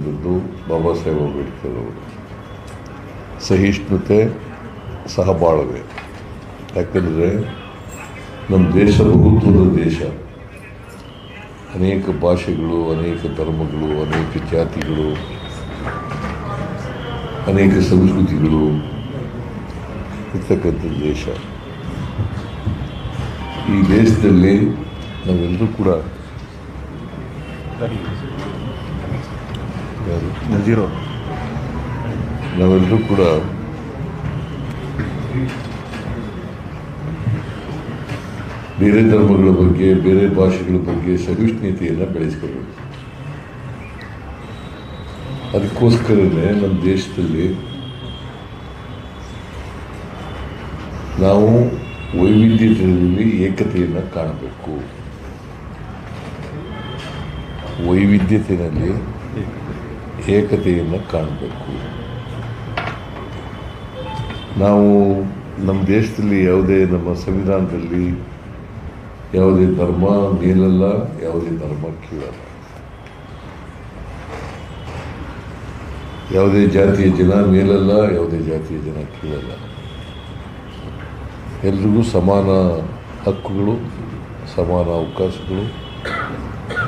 ಬಾಬಾ ಸಾಹೇಬ್ ಅಂಬೇಡ್ಕರ್ ಅವರು. ಸಹಿಷ್ಣುತೆ ಸಹಬಾಳ್ವೆ. ಯಾಕಂದರೆ ನಮ್ಮ ದೇಶ ಬಹುತ್ವದ ದೇಶ. ಅನೇಕ ಭಾಷೆಗಳು, ಅನೇಕ ಧರ್ಮಗಳು, ಅನೇಕ ಜಾತಿಗಳು, ಅನೇಕ ಸಂಸ್ಕೃತಿಗಳು ಇರ್ತಕ್ಕಂಥ ದೇಶ. ಈ ದೇಶದಲ್ಲಿ ನಾವೆಲ್ಲರೂ ಕೂಡ ಯಾರು? ನಾವೆಲ್ಲರೂ ಕೂಡ ಬೇರೆ ಧರ್ಮಗಳ ಬಗ್ಗೆ, ಬೇರೆ ಭಾಷೆಗಳ ಬಗ್ಗೆ ಸಹಿಷ್ಣುತೆಯನ್ನು ಬೆಳೆಸ್ಕೊಳ್ಬೇಕು ಅದಕ್ಕೋಸ್ಕರನೇ ನಮ್ಮ ದೇಶದಲ್ಲಿ ನಾವು ವೈವಿಧ್ಯತೆಯಲ್ಲಿ ಏಕತೆಯನ್ನು ಕಾಣಬೇಕು ವೈವಿಧ್ಯತೆಯಲ್ಲಿ ಏಕತೆಯನ್ನು ಕಾಣಬೇಕು. ನಾವು ನಮ್ಮ ದೇಶದಲ್ಲಿ ಯಾವುದೇ ನಮ್ಮ ಸಂವಿಧಾನದಲ್ಲಿ ಯಾವುದೇ ಧರ್ಮ ಮೇಲಲ್ಲ, ಯಾವುದೇ ಧರ್ಮ ಕೀಳಲ್ಲ ಯಾವುದೇ ಜಾತಿಯ ಜನ ಮೇಲಲ್ಲ, ಯಾವುದೇ ಜಾತಿಯ ಜನ ಕೀಳಲ್ಲ ಎಲ್ರಿಗೂ ಸಮಾನ ಹಕ್ಕುಗಳು, ಸಮಾನ ಅವಕಾಶಗಳು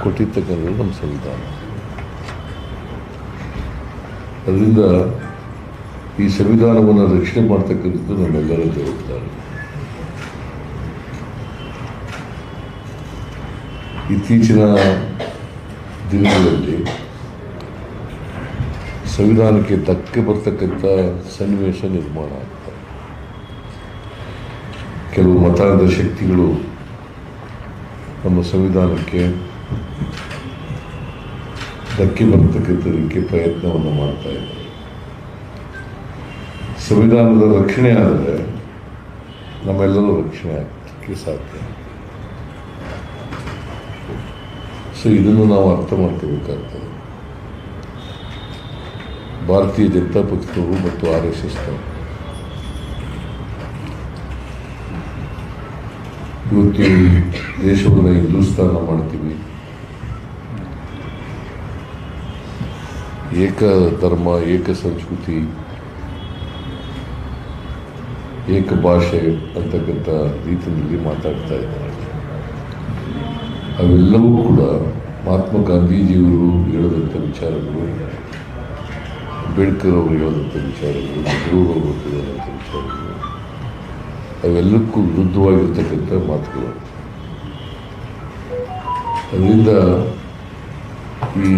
ಕೊಟ್ಟಿರ್ತಕ್ಕಂಥದ್ದು ನಮ್ಮ ಸಂವಿಧಾನ. ಅದರಿಂದ ಈ ಸಂವಿಧಾನವನ್ನು ರಕ್ಷಣೆ ಮಾಡ್ತಕ್ಕಂಥದ್ದು ನಮ್ಮೆಲ್ಲರ ಜವಾಬ್ದಾರಿ. ಇತ್ತೀಚಿನ ದಿನಗಳಲ್ಲಿ ಸಂವಿಧಾನಕ್ಕೆ ಧಕ್ಕೆ ಬರ್ತಕ್ಕಂಥ ಸನ್ನಿವೇಶ ನಿರ್ಮಾಣ ಆಗ್ತದೆ ಕೆಲವು ಮತಾಂಧ ಶಕ್ತಿಗಳು ನಮ್ಮ ಸಂವಿಧಾನಕ್ಕೆ ಧಕ್ಕೆ ಬರ್ತಕ್ಕಂಥದಕ್ಕೆ ಪ್ರಯತ್ನವನ್ನು ಮಾಡ್ತಾ ಇದ್ದಾರೆ. ಸಂವಿಧಾನದ ರಕ್ಷಣೆ ಆದರೆ ನಮ್ಮೆಲ್ಲರೂ ರಕ್ಷಣೆ ಆಗ್ತಕ್ಕೆ ಸಾಧ್ಯ. ಸೊ, ಇದನ್ನು ನಾವು ಅರ್ಥ ಮಾಡ್ಕೋಬೇಕಾಗ್ತದೆ. ಭಾರತೀಯ ಜನತಾ ಪಕ್ಷದವರು ಮತ್ತು ಆರ್ ಎಸ್ ಎಸ್ ಇವತ್ತು ದೇಶವನ್ನು ಹಿಂದೂಸ್ತಾನ ಮಾಡ್ತೀವಿ. ಏಕ ಧರ್ಮ, ಏಕ ಸಂಸ್ಕೃತಿ, ಏಕ ಭಾಷೆ ಅಂತಕ್ಕಂಥ ರೀತಿಯಲ್ಲಿ ಮಾತಾಡ್ತಾ ಇದ್ದಾರೆ. ಅವೆಲ್ಲವೂ ಕೂಡ ಮಹಾತ್ಮ ಗಾಂಧೀಜಿಯವರು ಹೇಳಿದಂಥ ವಿಚಾರಗಳು, ಅಂಬೇಡ್ಕರ್ ಅವರು ಹೇಳಿದಂಥ ವಿಚಾರಗಳು ನೆಹರೂರವರು ಹೇಳಿದಂಥ ವಿಚಾರಗಳು, ಅವೆಲ್ಲಕ್ಕೂ ವಿರುದ್ಧವಾಗಿರ್ತಕ್ಕಂಥ ಮಾತುಗಳು. ಅದರಿಂದ ಈ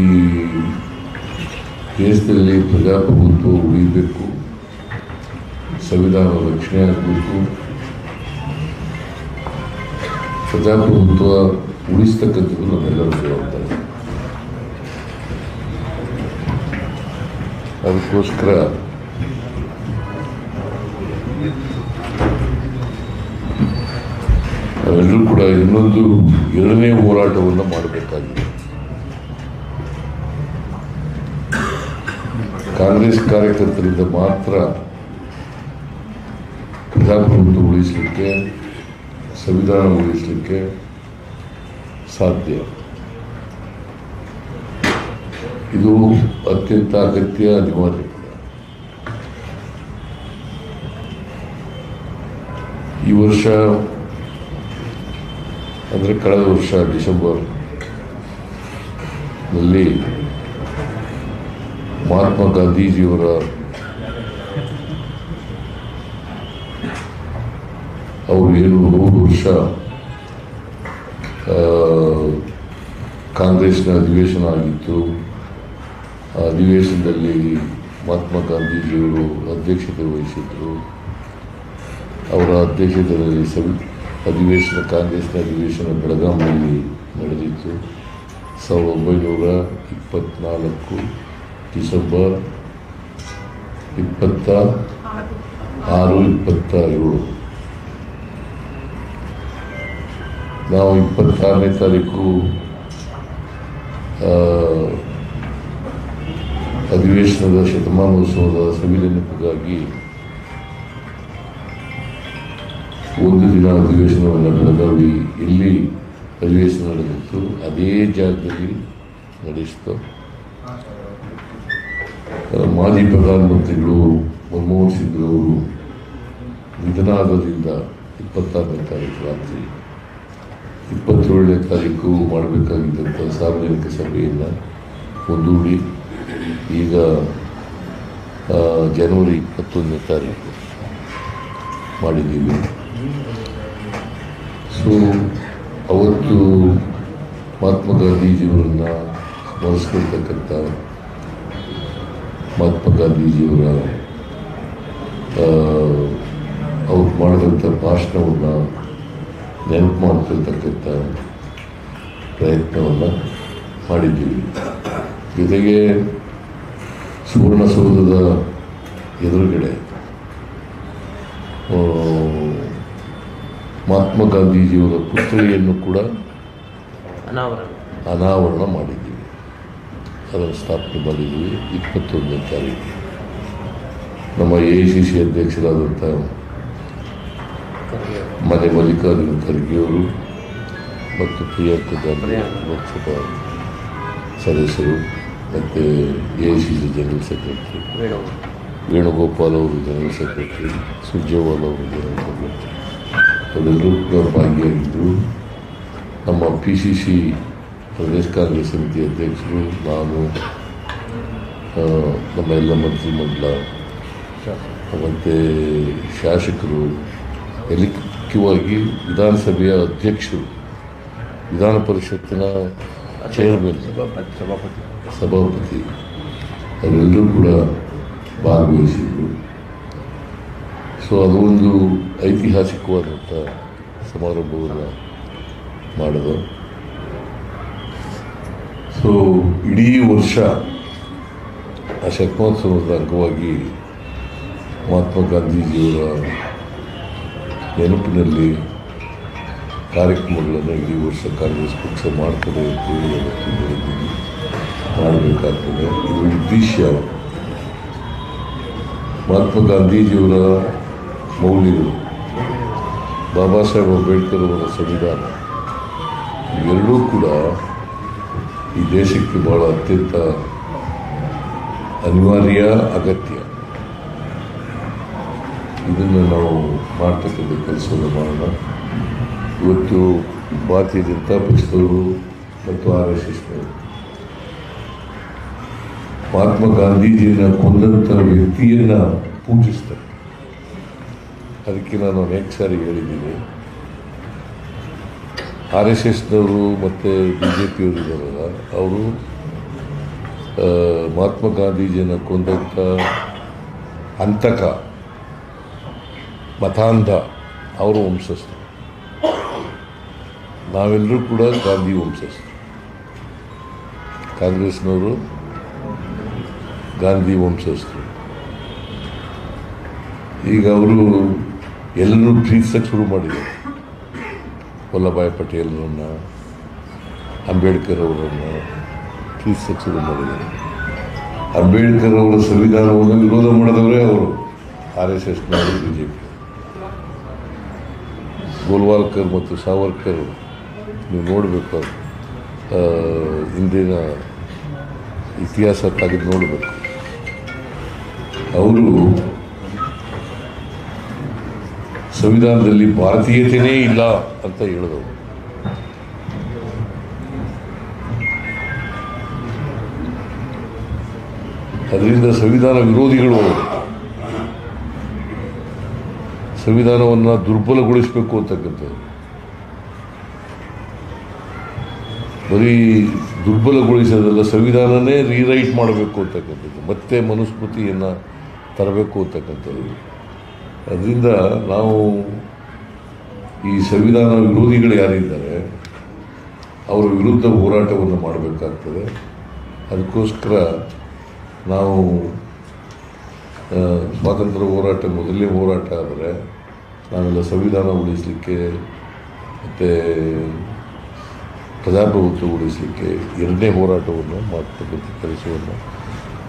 ದೇಶದಲ್ಲಿ ಪ್ರಜಾಪ್ರಭುತ್ವ ಉಳಿಬೇಕು. ಸಂವಿಧಾನ ರಕ್ಷಣೆ ಆಗಬೇಕು. ಪ್ರಜಾಪ್ರಭುತ್ವ ಉಳಿಸ್ತಕ್ಕಂಥದ್ದು ನಮ್ಮೆಲ್ಲರ ಜವಾಬ್ದಾರಿ. ಅದಕ್ಕೋಸ್ಕರ ನಾವೆಲ್ಲರೂ ಕೂಡ ಇನ್ನೊಂದು ಎರಡನೇ ಹೋರಾಟವನ್ನು ಮಾಡಬೇಕಾಗಿದೆ. ಕಾಂಗ್ರೆಸ್ ಕಾರ್ಯಕರ್ತರಿಂದ ಮಾತ್ರ ಪ್ರಜಾಪ್ರಭುತ್ವ ಉಳಿಸಲಿಕ್ಕೆ, ಸಂವಿಧಾನ ಉಳಿಸಲಿಕ್ಕೆ ಸಾಧ್ಯ. ಇದು ಅತ್ಯಂತ ಅಗತ್ಯ ಅನಿವಾರ್ಯ. ಈ ವರ್ಷ, ಅಂದರೆ ಕಳೆದ ವರ್ಷ ಡಿಸೆಂಬರ್ನಲ್ಲಿ ಮಹಾತ್ಮ ಗಾಂಧೀಜಿಯವರ ಅವರು ಏನು ನೂರು ವರ್ಷ ಕಾಂಗ್ರೆಸ್ನ ಅಧಿವೇಶನ ಆಗಿತ್ತು ಆ ಅಧಿವೇಶನದಲ್ಲಿ ಮಹಾತ್ಮ ಗಾಂಧೀಜಿಯವರು ಅಧ್ಯಕ್ಷತೆ ವಹಿಸಿದ್ದರು ಅವರ ಅಧ್ಯಕ್ಷತೆಯಲ್ಲಿ ಸವಿ ಅಧಿವೇಶನ ಕಾಂಗ್ರೆಸ್ನ ಅಧಿವೇಶನ ಬೆಳಗಾವಿಯಲ್ಲಿ ನಡೆದಿತ್ತು ಸಾವಿರದ ಒಂಬೈನೂರ ಇಪ್ಪತ್ತ್ನಾಲ್ಕು ಡಿಸೆಂಬರ್ ಇಪ್ಪತ್ತ ಆರು, ಇಪ್ಪತ್ತ ಏಳು. ನಾವು ಇಪ್ಪತ್ತಾರನೇ ತಾರೀಕು ಅಧಿವೇಶನದ ಶತಮಾನೋತ್ಸವದ ಸವಿನೆನಪಿಗಾಗಿ ಒಂದು ದಿನ ಅಧಿವೇಶನವನ್ನು ಬೆಳಗಾವಿ ಇಲ್ಲಿ ಅಧಿವೇಶನ ನಡೆದಿತ್ತು ಅದೇ ಜಾಗದಲ್ಲಿ ನಡೆಸಿತು ಮಾಜಿ ಪ್ರಧಾನಮಂತ್ರಿಗಳು ಮನಮೋಹನ್ ಸಿಂಗ್ ಅವರು ನಿಧನ ಆಗೋದ್ರಿಂದ ಇಪ್ಪತ್ತಾರನೇ ತಾರೀಕು ರಾತ್ರಿ ಇಪ್ಪತ್ತೇಳನೇ ತಾರೀಕು ಮಾಡಬೇಕಾಗಿದ್ದಂಥ ಸಾರ್ವಜನಿಕ ಸಭೆಯನ್ನು ಮುಂದೂಡಿ ಈಗ ಜನವರಿ ಇಪ್ಪತ್ತೊಂದನೇ ತಾರೀಕು ಮಾಡಿದ್ದೀವಿ. ಸೊ ಅವತ್ತು ಮಹಾತ್ಮ ಗಾಂಧೀಜಿಯವರನ್ನು ಸ್ಮರಿಸ್ಕೊಳ್ತಕ್ಕಂಥ ಮಹಾತ್ಮ ಗಾಂಧೀಜಿಯವರ ಅವ್ರು ಮಾಡಿದಂಥ ಭಾಷಣವನ್ನು ನೆನಪು ಮಾಡ್ಕೊಳ್ತಕ್ಕಂಥ ಪ್ರಯತ್ನವನ್ನು ಮಾಡಿದ್ದೀವಿ. ಜೊತೆಗೆ ಸುವರ್ಣಸೌಧದ ಎದುರುಗಡೆ ಮಹಾತ್ಮ ಗಾಂಧೀಜಿಯವರ ಪುತ್ರಿಯನ್ನು ಕೂಡ ಅನಾವರಣ. ಅನಾವರಣ ಮಾಡಿದ್ದೀವಿ. ಅದನ್ನು ಸ್ಥಾಪನೆ ಮಾಡಿದ್ವಿ, ಇಪ್ಪತ್ತೊಂದನೇ ತಾರೀಕು ನಮ್ಮ ಎ ಸಿ ಸಿ ಅಧ್ಯಕ್ಷರಾದಂಥ ಮನೆ ಮಲ್ಲಿಕಾರ್ಜುನ ಖರ್ಗೆಯವರು ಮತ್ತು ಪ್ರಿಯಾಂಕ ಗಾಂಧಿ. ಲೋಕಸಭಾ ಸದಸ್ಯರು ಮತ್ತು A C C general secretary Venu Venugopal ಅವರು ಜನರಲ್ ಸೆಕ್ರೆಟರಿ ಸುರ್ಜೇವಾಲ್ ಅವರು ಜನರಲ್ ಸೆಕ್ರೆಟರಿ ಅವರೆಲ್ಲರೂ ಭಾಗಿಯಾಗಿದ್ದರು ನಮ್ಮ ಪಿ ಸಿ ಸಿ ಪ್ರದೇಶ ಕಾಂಗ್ರೆಸ್ ಸಮಿತಿ ಅಧ್ಯಕ್ಷರು ನಾನು ನಮ್ಮ ಎಲ್ಲ ಮಂತ್ರಿಮಂಡಲ ಮತ್ತು ಶಾಸಕರು, ಎಲ್ಲಿ ಮುಖ್ಯವಾಗಿ ವಿಧಾನಸಭೆಯ ಅಧ್ಯಕ್ಷರು, ವಿಧಾನ ಪರಿಷತ್ತಿನ ಚೇರ್ಮನ್ ಸಭಾಪತಿ ಸಭಾಪತಿ ಅವರೆಲ್ಲರೂ ಕೂಡ ಭಾಗವಹಿಸಿದ್ರು ಸೊ ಅದು ಒಂದು ಐತಿಹಾಸಿಕವಾದಂಥ ಸಮಾರಂಭವನ್ನು ಮಾಡಿದ ಸೊ ಇಡೀ ವರ್ಷ ಆ ಶತಮಾನೋತ್ಸವದ ಅಂಗವಾಗಿ ಮಹಾತ್ಮ ಗಾಂಧೀಜಿಯವರ ನೆನಪಿನಲ್ಲಿ ಕಾರ್ಯಕ್ರಮಗಳನ್ನು ಇಡೀ ವರ್ಷ ಕಾಂಗ್ರೆಸ್ ಪಕ್ಷ ಮಾಡ್ತದೆ ಅಂತ ಹೇಳಿ ಮಾಡಬೇಕಾಗ್ತದೆ. ಇದು ಉದ್ದೇಶ ಮಹಾತ್ಮ ಗಾಂಧೀಜಿಯವರ ಮೌಲ್ಯಗಳು. ಬಾಬಾ ಸಾಹೇಬ್ ಅಂಬೇಡ್ಕರ್ ಅವರ ಸಂವಿಧಾನ. ಇವೆರಡೂ ಕೂಡ ಈ ದೇಶಕ್ಕೆ ಬಹಳ ಅತ್ಯಂತ ಅನಿವಾರ್ಯ, ಅಗತ್ಯ. ಇದನ್ನು ನಾವು ಮಾಡ್ತಕ್ಕಂಥ ಕೆಲಸವನ್ನು ಮಾಡೋಣ. ಇವತ್ತು ಭಾರತೀಯ ಜನತಾ ಪಕ್ಷದವರು ಮತ್ತು ಆರ್ ಎಸ್ ಎಸ್ನವರು ಮಹಾತ್ಮ ಗಾಂಧೀಜಿಯನ್ನು ಕೊಂದಂಥ ವ್ಯಕ್ತಿಯನ್ನು ಪೂಜಿಸ್ತಾರೆ. ಅದಕ್ಕೆ ನಾನು ಅನೇಕ ಸಾರಿ ಹೇಳಿದ್ದೀನಿ. ಆರ್ ಎಸ್ ಎಸ್ನವರು ಮತ್ತು ಬಿ ಜೆ ಪಿಯವರು ಇದ್ದಾರಲ್ಲ ಅವರು ಮಹಾತ್ಮ ಗಾಂಧೀಜಿಯನ್ನು ಕೊಂದಂಥ ಅಂತಕ ಮತಾಂಧ, ಅವರು ವಂಶಸ್ಥರು. ನಾವೆಲ್ಲರೂ ಕೂಡ ಗಾಂಧಿ ವಂಶಸ್ಥರು. ಕಾಂಗ್ರೆಸ್ನವರು ಗಾಂಧಿ ವಂಶಸ್ಥರು. ಈಗ ಅವರು ಎಲ್ಲರೂ ಪ್ರೀತಿಸಕ್ಕೆ ಶುರು ಮಾಡಿದ್ದಾರೆ. ವಲ್ಲಭಾಯ್ ಪಟೇಲ್ರನ್ನು ಅಂಬೇಡ್ಕರ್ ಅವರನ್ನು ಟೀ ಸಚಿವರು ಮಾಡಿದ್ದಾರೆ. ಅಂಬೇಡ್ಕರ್ ಅವರ ಸಂವಿಧಾನವನ್ನು ವಿರೋಧ ಮಾಡಿದವರೇ ಅವರು. ಆರ್ ಎಸ್ ಎಸ್ನವರು ಬಿ ಜೆ ಪಿ ಗೋಲ್ವಾಲ್ಕರ್ ಮತ್ತು ಸಾವರ್ಕರ್ ನೀವು ನೋಡಬೇಕು. ಇಂದಿನ ಇತಿಹಾಸ ತೆಗೆದು ನೋಡಬೇಕು. ಅವರು ಸಂವಿಧಾನದಲ್ಲಿ ಭಾರತೀಯತೆಯೇ ಇಲ್ಲ ಅಂತ ಹೇಳಿದವರು ಅದರಿಂದ ಸಂವಿಧಾನ ವಿರೋಧಿಗಳು ಸಂವಿಧಾನವನ್ನು ದುರ್ಬಲಗೊಳಿಸಬೇಕು ಅಂತಕ್ಕಂಥದ್ದು. ಬರೀ ದುರ್ಬಲಗೊಳಿಸೋದಲ್ಲ, ಸಂವಿಧಾನನೇ ರೀರೈಟ್ ಮಾಡಬೇಕು ಅಂತಕ್ಕಂಥದ್ದು. ಮತ್ತೆ ಮನುಸ್ಮೃತಿಯನ್ನು ತರಬೇಕು ಅಂತಕ್ಕಂಥದ್ದು. ಅದರಿಂದ ನಾವು ಈ ಸಂವಿಧಾನ ವಿರೋಧಿಗಳು ಯಾರಿದ್ದಾರೆ, ಅವರ ವಿರುದ್ಧ ಹೋರಾಟವನ್ನು ಮಾಡಬೇಕಾಗ್ತದೆ. ಅದಕ್ಕೋಸ್ಕರ ನಾವು ಸ್ವಾತಂತ್ರ್ಯ ಹೋರಾಟ, ಮೊದಲನೇ ಹೋರಾಟ ಆದರೆ ನಾವೆಲ್ಲ ಸಂವಿಧಾನ ಉಳಿಸಲಿಕ್ಕೆ ಮತ್ತು ಪ್ರಜಾಪ್ರಭುತ್ವ ಉಳಿಸಲಿಕ್ಕೆ ಎರಡನೇ ಹೋರಾಟವನ್ನು ಮಾಡ್ತಕ್ಕಂಥ ಕೆಲಸವನ್ನು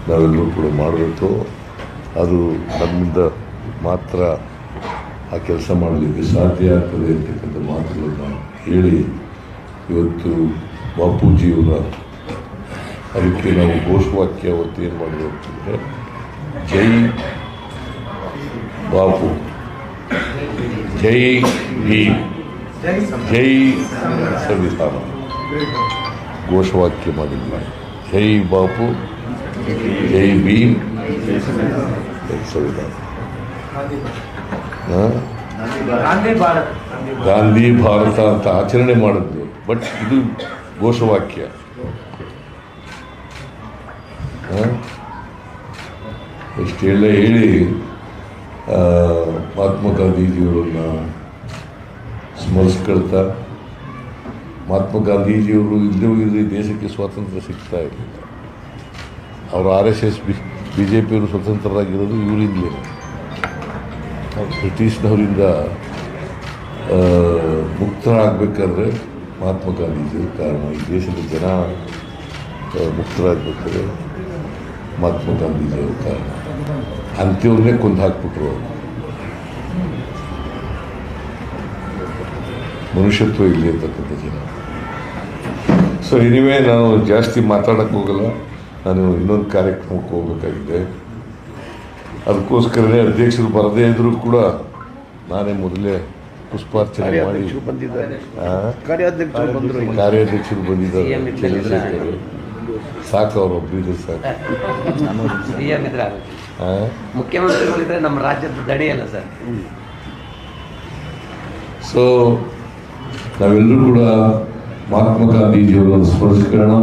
ನಾವೆಲ್ಲರೂ ಕೂಡ ಮಾಡಬೇಕು. ಅದು ನಮ್ಮಿಂದ ಮಾತ್ರ ಆ ಕೆಲಸ ಮಾಡಲಿಕ್ಕೆ ಸಾಧ್ಯ ಆಗ್ತದೆ ಅಂತಕ್ಕಂಥ ಮಾತುಗಳನ್ನು ಹೇಳಿ ಇವತ್ತು ಬಾಪೂಜಿಯವರ ಅದಕ್ಕೆ ನಾವು ಘೋಷವಾಕ್ಯ ಅವತ್ತು ಏನು ಮಾಡಿದ್ವಿ ಅಂತಂದರೆ, ಜೈ ಬಾಪು. ಜೈ ಭೀಮ್ ಜೈ ಸಂವಿಧಾನ ಘೋಷವಾಕ್ಯ ಮಾಡಿದ್ವಿ. ಜೈ ಬಾಪು. ಜೈ ಭೀಮ್ ಸಂವಿಧಾನ? ಗಾಂಧಿ ಭಾರತ್. ಅಂತ ಆಚರಣೆ ಮಾಡಿದ್ವಿ ಬಟ್ ಇದು ಘೋಷವಾಕ್ಯ? ಇಷ್ಟೆಲ್ಲ ಹೇಳಿ ಮಹಾತ್ಮ ಗಾಂಧೀಜಿಯವರನ್ನ ಸ್ಮರಿಸ್ಕೊಳ್ತಾ ಮಹಾತ್ಮ ಗಾಂಧೀಜಿಯವರು ಇಲ್ಲದೆ ಹೋಗಿದ್ರೆ ದೇಶಕ್ಕೆ ಸ್ವಾತಂತ್ರ್ಯ ಸಿಗ್ತಾ ಇರಲಿಲ್ಲ. ಅವರು R S S B B J ಪಿಯವರು ಸ್ವತಂತ್ರರಾಗಿರೋದು ಇವರಿಂದಲೇ ಬ್ರಿಟಿಷ್ನವರಿಂದ ಮುಕ್ತರಾಗಬೇಕಾದ್ರೆ ಮಹಾತ್ಮ ಗಾಂಧೀಜಿ ಕಾರಣ ಈ ದೇಶದ ಜನ ಮುಕ್ತರಾಗಬೇಕಾದ್ರೆ ಮಹಾತ್ಮ ಗಾಂಧೀಜಿಯವರು ಕಾರಣ. ಅಂತ್ಯವ್ರನ್ನೇ ಕೊಂದು ಹಾಕ್ಬಿಟ್ರು ಅವರು. ಮನುಷ್ಯತ್ವ ಇಲ್ಲಿ ಇರ್ತಕ್ಕಂಥ ಜನ. ಸೊ ಎನಿವೇ ನಾನು ಜಾಸ್ತಿ ಮಾತಾಡೋಕ್ಕೆ ಹೋಗಲ್ಲ ನಾನು ಇನ್ನೊಂದು ಕಾರ್ಯಕ್ರಮಕ್ಕೆ ಹೋಗಬೇಕಾಗಿದೆ. ಅದಕ್ಕೋಸ್ಕರನೇ ಅಧ್ಯಕ್ಷರು ಬರದೇ ಇದ್ದರೂ ಕೂಡ ನಾನೇ ಮೊದಲೇ ಪುಷ್ಪಾರ್ಚನೆ ಮಾಡಿ. ಕಾರ್ಯಾಧ್ಯಕ್ಷರು ಬಂದಿದ್ದಾರೆ. ಸಾಕು ಅವ್ರು ಒಬ್ಬರಿದ್ರು. ಆ? ಮುಖ್ಯಮಂತ್ರಿಗಳಿದ್ರೆ ನಮ್ಮ ರಾಜ್ಯದ ದಡಿಯಲ್ಲ ಸರ್. ಸೊ ನಾವೆಲ್ಲರೂ ಕೂಡ ಮಹಾತ್ಮ ಗಾಂಧೀಜಿಯವರನ್ನು ಸ್ಮರಿಸಿಕೊಳ್ಳೋಣ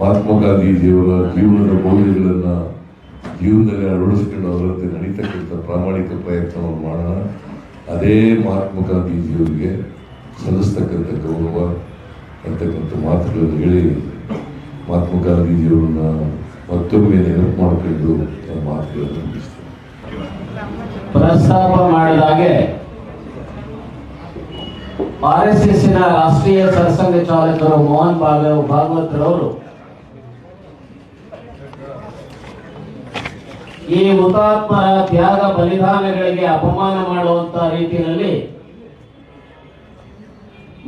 ಮಹಾತ್ಮ ಗಾಂಧೀಜಿಯವರ ಜೀವನದ ಮೌಲ್ಯಗಳನ್ನು ಜೀವನದಲ್ಲಿ ಅಳವಡಿಸ್ಕೊಂಡು ಅವರಂತೆ ನಡೀತಕ್ಕಂಥ ಪ್ರಾಮಾಣಿಕ ಪ್ರಯತ್ನವನ್ನು ಮಾಡೋಣ. ಅದೇ ಮಹಾತ್ಮ ಗಾಂಧೀಜಿಯವರಿಗೆ ಸಲ್ಲಿಸ್ತಕ್ಕಂಥ ಗೌರವ ಅಂತಕ್ಕಂಥ ಮಾತುಗಳನ್ನು ಹೇಳಿ ಮಹಾತ್ಮ ಗಾಂಧೀಜಿಯವರನ್ನ ಮತ್ತೊಮ್ಮೆ ನೆನಪು ಮಾಡಿಕೊಂಡು ನನ್ನ ಮಾತುಗಳನ್ನು ಮುಗಿಸ್ತೇನೆ. ಪ್ರಸ್ತಾಪ ಮಾಡಿದಾಗೆ ಆರ್ ಎಸ್ ಎಸ್ಸಿನ ರಾಷ್ಟ್ರೀಯ ಸರ್ಸಂಘ ಚಾಲಕರು ಮೋಹನ್ ಭಾಗವ ಭಾಗವತರವರು ಈ ಹುತಾತ್ಮರ ತ್ಯಾಗ ಬಲಿದಾನಗಳಿಗೆ ಅಪಮಾನ ಮಾಡುವಂತ ರೀತಿಯಲ್ಲಿ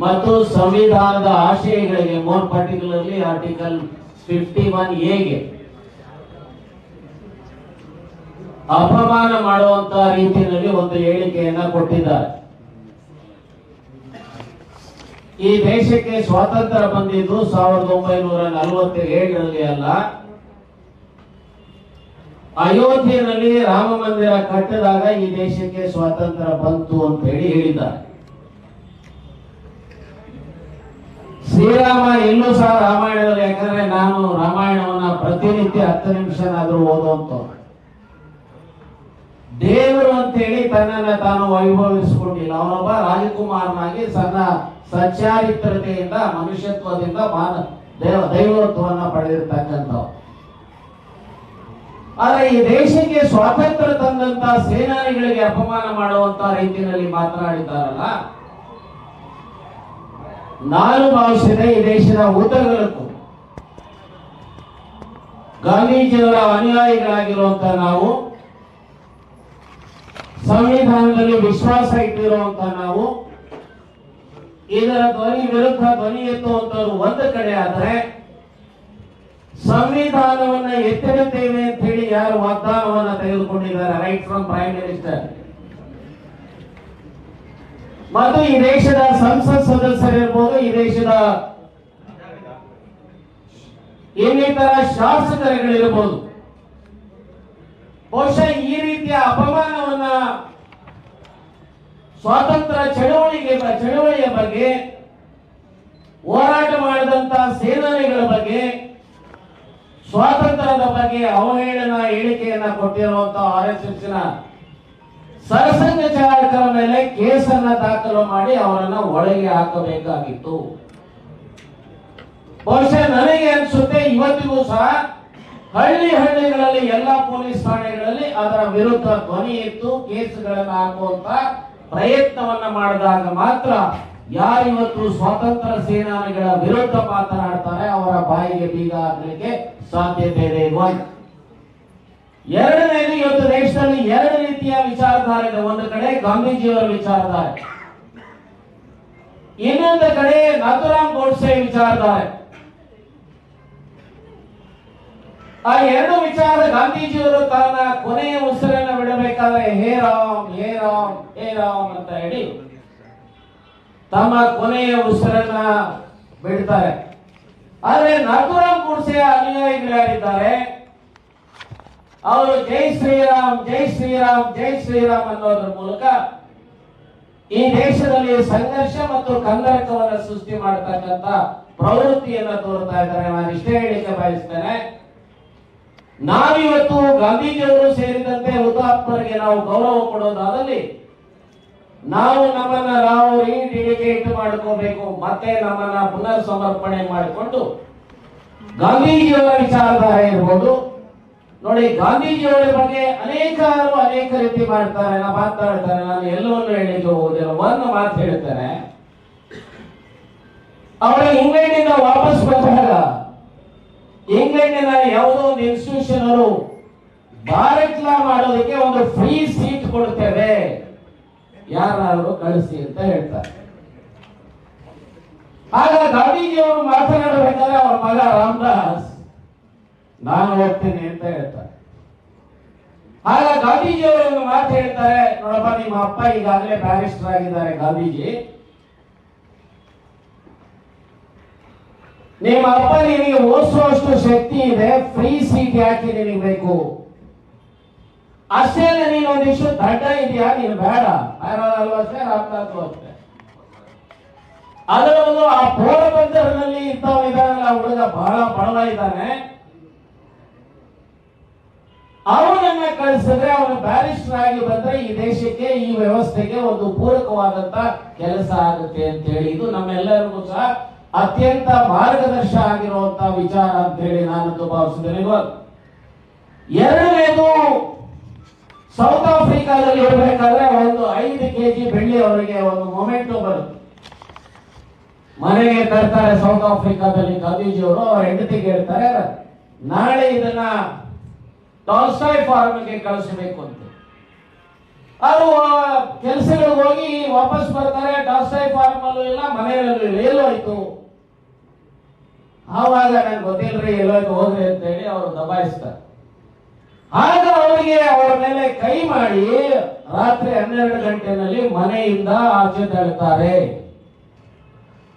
ಮತ್ತು ಸಂವಿಧಾನದ ಆಶಯಗಳಿಗೆ more particularly article fifty one ಎಗೆ ಅಪಮಾನ ಮಾಡುವಂತ ರೀತಿಯಲ್ಲಿ ಒಂದು ಹೇಳಿಕೆಯನ್ನ ಕೊಟ್ಟಿದ್ದಾರೆ. ಈ ದೇಶಕ್ಕೆ ಸ್ವಾತಂತ್ರ್ಯ ಬಂದಿದ್ದು ಸಾವಿರದ ಒಂಬೈನೂರ ನಲವತ್ತ ಏಳರಲ್ಲಿ ಅಲ್ಲ. ಅಯೋಧ್ಯೆಯಲ್ಲಿ ರಾಮ ಮಂದಿರ ಕಟ್ಟಿದಾಗ ಈ ದೇಶಕ್ಕೆ ಸ್ವಾತಂತ್ರ್ಯ ಬಂತು ಅಂತ ಹೇಳಿ ಹೇಳಿದ್ದಾರೆ. ಶ್ರೀರಾಮ ಇನ್ನೂ ಸಹ ರಾಮಾಯಣದಲ್ಲಿ ಯಾಕಂದ್ರೆ ನಾನು ರಾಮಾಯಣವನ್ನ ಪ್ರತಿನಿತ್ಯ ಹತ್ತು ನಿಮಿಷನಾದ್ರೂ ಓದುವಂತ ದೇವರು ಅಂತೇಳಿ ತನ್ನನ್ನ ತಾನು ವೈಭವಿಸಿಕೊಂಡಿಲ್ಲ. ಅವನೊಬ್ಬ ರಾಜಕುಮಾರನಾಗಿ ಸಣ್ಣ ಸಚ್ಚಾರಿತ್ರತೆಯಿಂದ ಮನುಷ್ಯತ್ವದಿಂದ ಮಾನ, ದೇವ ದೈವತ್ವವನ್ನ ಪಡೆದಿರ್ತಕ್ಕಂಥವ್ ಆದ್ರೆ ಈ ದೇಶಕ್ಕೆ ಸ್ವಾತಂತ್ರ್ಯ ತಂದಂತ ಸೇನಾನಿಗಳಿಗೆ ಅಪಮಾನ ಮಾಡುವಂತ ರೀತಿಯಲ್ಲಿ ಮಾತನಾಡಿದ್ದಾರಲ್ಲ, ನಾನು ಭಾವಿಸಿದೆ ಈ ದೇಶದ ಉದ್ದಗಲಕ್ಕೂ ಗಾಂಧೀಜಿಯವರ ಅನುಯಾಯಿಗಳಾಗಿರುವಂತ ನಾವು, ಸಂವಿಧಾನದಲ್ಲಿ ವಿಶ್ವಾಸ ಇಟ್ಟಿರುವಂತ ನಾವು, ಇದರ ಧ್ವನಿ ವಿರುದ್ಧ ಧ್ವನಿ ಎತ್ತುವಂತವ್ರು ಒಂದು ಕಡೆ ಆದ್ರೆ ಸಂವಿಧಾನವನ್ನ ಎತ್ತಿಡುತ್ತೇವೆ ಅಂತ ಹೇಳಿ ಯಾರು ವಾಗ್ದಾನವನ್ನ ತೆಗೆದುಕೊಂಡಿದ್ದಾರೆ ರೈಟ್ ಫ್ರಮ್ ಪ್ರೈಮ್ ಮಿನಿಸ್ಟರ್ ಮತ್ತು ಈ ದೇಶದ ಸಂಸತ್ ಸದಸ್ಯರಿರ್ಬೋದು, ಈ ದೇಶದ ಇನ್ನಿತರ ಶಾಸಕರುಗಳಿರ್ಬೋದು. ಬಹುಶಃ ಈ ರೀತಿಯ ಅಪಮಾನವನ್ನ ಸ್ವಾತಂತ್ರ್ಯ ಚಳವಳಿಗೆ ಚಳವಳಿಯ ಬಗ್ಗೆ ಹೋರಾಟ ಮಾಡಿದಂತ ಸೇನಾನಿಗಳ ಬಗ್ಗೆ ಸ್ವಾತಂತ್ರ್ಯದ ಬಗ್ಗೆ ಅವಹೇಳನ ಹೇಳಿಕೆಯನ್ನ ಕೊಟ್ಟಿರುವಂತ ಆರ್ ಎಸ್ ಎಸ್ ಸರಸಂಘ ಚಾಲಕರ ಮೇಲೆ ಕೇಸನ್ನ ದಾಖಲು ಮಾಡಿ ಅವರನ್ನ ಒಳಗೆ ಹಾಕಬೇಕಾಗಿತ್ತು. ಬಹುಶಃ ನನಗೆ ಅನ್ಸುತ್ತೆ ಇವತ್ತಿಗೂ ಸಹ ಹಳ್ಳಿ ಹಳ್ಳಿಗಳಲ್ಲಿ ಎಲ್ಲ ಪೊಲೀಸ್ ಠಾಣೆಗಳಲ್ಲಿ ಅದರ ವಿರುದ್ಧ ಧ್ವನಿ ಇತ್ತು ಕೇಸುಗಳನ್ನು ಹಾಕುವಂತ ಪ್ರಯತ್ನವನ್ನ ಮಾಡಿದಾಗ ಮಾತ್ರ ಯಾರಿವತ್ತು ಸ್ವಾತಂತ್ರ್ಯ ಸೇನಾನಿಗಳ ವಿರುದ್ಧ ಮಾತನಾಡ್ತಾರೆ, ಅವರ ಬಾಯಿಗೆ ಬೀಗ ಹಾಕಲಿಕ್ಕೆ ಸಾಧ್ಯತೆ ಇದೆ. ಎರಡನೇದು ಇವತ್ತು ದೇಶದಲ್ಲಿ ಎರಡು ರೀತಿಯ ವಿಚಾರಧಾರೆ ಇದೆ ಒಂದು ಕಡೆ ಗಾಂಧೀಜಿಯವರ ವಿಚಾರಧಾರೆ. ಇನ್ನೊಂದು ಕಡೆ ನಥುರಾಮ್ ಗೋಡ್ಸೆ ವಿಚಾರಧಾರೆ. ಆ ಎರಡು ವಿಚಾರ ಗಾಂಧೀಜಿಯವರು ತನ್ನ ಕೊನೆಯ ಉಸಿರನ್ನು ಬಿಡಬೇಕಾದ್ರೆ ಹೇ ರಾಮ್ ಹೇ ರಾಮ್ ಹೇ ರಾಮ್ ಅಂತ ಹೇಳಿ ತಮ್ಮ ಕೊನೆಯ ಉಸಿರನ್ನ ಬಿಡ್ತಾರೆ. ಆದ್ರೆ ನಕುರಂ ಗುಡ್ಸೆ ಅನುಯಾಯಿಗಳು ಯಾರಿದ್ದಾರೆ ಅವರು ಜೈ ಶ್ರೀರಾಮ್ ಜೈ ಶ್ರೀರಾಮ್ ಜೈ ಶ್ರೀರಾಮ್ ಅನ್ನೋದ್ರ ಮೂಲಕ ಈ ದೇಶದಲ್ಲಿ ಸಂಘರ್ಷ ಮತ್ತು ಕಂದರಕವನ್ನು ಸೃಷ್ಟಿ ಮಾಡತಕ್ಕಂತ ಪ್ರವೃತ್ತಿಯನ್ನ ತೋರ್ತಾ ಇದ್ದಾರೆ. ನಾನು ಇಷ್ಟೇ ಹೇಳಿಕೆ ಬಯಸ್ತೇನೆ. ನಾವಿವತ್ತು ಗಾಂಧೀಜಿಯವರು ಸೇರಿದಂತೆ ಹುತಾತ್ಮರಿಗೆ ನಾವು ಗೌರವ ಕೊಡೋದಾದಲ್ಲಿ ನಾವು ನಮ್ಮನ್ನ ನಾವು ರೀಡಿಡಿಕೇಟ್ ಮಾಡ್ಕೋಬೇಕು, ಮತ್ತೆ ನಮ್ಮನ್ನ ಪುನರ್ ಸಮರ್ಪಣೆ ಮಾಡಿಕೊಂಡು ಗಾಂಧೀಜಿಯವರ ವಿಚಾರಧಾರೆ ಇರ್ಬೋದು. ನೋಡಿ, ಗಾಂಧೀಜಿಯವರ ಬಗ್ಗೆ ಅನೇಕರು ಅನೇಕ ರೀತಿ ಮಾಡ್ತಾರೆ, ನಾ ಮಾತಾಡ್ತಾರೆ, ನಾನು ಎಲ್ಲವನ್ನು ಹೇಳಿಕ್ಕೆ ಹೋಗುದಿಲ್ಲ. ಒಂದು ಮಾತು ಹೇಳ್ತಾರೆ ಅವರ ಇಂಗ್ಲೆಂಡಿಂದ ವಾಪಸ್ ಬಂದಾಗ, ಇಂಗ್ಲೆಂಡಿನ ಯಾವುದೋ ಒಂದು ಇನ್ಸ್ಟಿಟ್ಯೂಷನ್ ಅವರು ಭಾರತ ಲಾ ಮಾಡೋದಕ್ಕೆ ಒಂದು ಫ್ರೀ ಸೀಟ್ ಕೊಡ್ತೇವೆ. ಯಾರಾದ್ರೂ ಕಳಿಸಿ ಅಂತ ಹೇಳ್ತಾರೆ. ಆಗ ಅವರು ಮಾತನಾಡಬೇಕಾದ್ರೆ ಅವರ ಮಗ ರಾಮದಾಸ್, ನಾನು ಹೋಗ್ತೀನಿ ಅಂತ ಹೇಳ್ತಾರೆ. ಆಗ ಗಾಂಧೀಜಿಯವರು ಒಂದು ಮಾತು ಹೇಳ್ತಾರೆ, ನೋಡಪ್ಪ, ನಿಮ್ಮ ಅಪ್ಪ ಈಗಾಗಲೇ ಬ್ಯಾರಿಸ್ಟರ್ ಆಗಿದ್ದಾರೆ ಗಾಂಧೀಜಿ. ನಿಮ್ಮ ಅಪ್ಪ ನಿನಗೆ ಓದಿಸುವಷ್ಟು ಶಕ್ತಿ ಇದೆ, ಫ್ರೀ ಸೀಟ್ ಯಾಕೆ ನಿನಗೆ ಬೇಕು? ಅಷ್ಟೇ ನೀನು ಒಂದಿಷ್ಟು ದಡ್ಡ ಇದೆಯಾ? ನೀನು ಬೇಡ. ಅಲ್ವಾ ಅಷ್ಟೇ? ರಾಮದಾಸ್ ಅಷ್ಟೇ? ಅದರ ಒಂದು ಆ ಪೋರಬಂದರ್ನಲ್ಲಿ ಇದ್ದವ ಇದ್ದಾನಲ್ಲ, ಆ ಹುಡುಗ ಬಹಳ ಬಡವ ಇದ್ದಾನೆ. ಅವನನ್ನ ಕಳಿಸಿದ್ರೆ ಅವನು ಬ್ಯಾರಿಸ್ಟರ್ ಆಗಿ ಬಂದ್ರೆ ಈ ದೇಶಕ್ಕೆ, ಈ ವ್ಯವಸ್ಥೆಗೆ ಒಂದು ಪೂರಕವಾದಂತ ಕೆಲಸ ಆಗುತ್ತೆ ಅಂತ ಹೇಳಿ ಇದು ನಮ್ಮೆಲ್ಲರಿಗೂ ಸಹ ಅತ್ಯಂತ ಮಾರ್ಗದರ್ಶ ಆಗಿರುವಂತ ವಿಚಾರ ಅಂತ ಹೇಳಿ ನಾನಂತೂ ಭಾವಿಸಿದ್ದೇನೆ ಎರಡನೇದು ಸೌತ್ ಆಫ್ರಿಕಾದಲ್ಲಿ ಇರಬೇಕಾದ್ರೆ ಒಂದು ಐದು ಕೆಜಿ ಬೆಳ್ಳಿ ಅವರಿಗೆ ಒಂದು ಮೊಮೆಂಟು ಬರುತ್ತೆ. ಮನೆಗೆ ತರ್ತಾರೆ ಸೌತ್ ಆಫ್ರಿಕಾದಲ್ಲಿ ಗಾಂಧೀಜಿಯವರು, ಅವ್ರ ಹೆಂಡತಿಗೆ ಹೇಳ್ತಾರೆ, ನಾಳೆ ಇದನ್ನ ಟಾಲ್ಸ್ಟಾಯ್ ಫಾರ್ಮ್ಗೆ ಕಳಿಸಬೇಕು ಅಂತ. ಅವರು ಕೆಲಸಗಳಿಗೆ ಹೋಗಿ ವಾಪಸ್ ಬರ್ತಾರೆ ಟಾಲ್ಸ್ಟಾಯ್ ಫಾರ್ಮ್ ಅಲ್ಲೂ ಇಲ್ಲ, ಮನೆಯಲ್ಲೂ ಇಲ್ಲ. ಎಲ್ಲೋಯ್ತು ಆವಾಗ ನನ್ಗೆ ಗೊತ್ತಿಲ್ರಿ ಎಲ್ಲೋಯ್ತು ಅಂತ ಹೇಳಿ ಅವರು ದಬಾಯಿಸ್ತಾರೆ. ಆಗ ಅವರಿಗೆ ಅವರ ಮೇಲೆ ಕೈ ಮಾಡಿ ರಾತ್ರಿ ಹನ್ನೆರಡು ಗಂಟೆನಲ್ಲಿ ಮನೆಯಿಂದ ಆಚೆ ತಳ್ಳುತ್ತಾರೆ.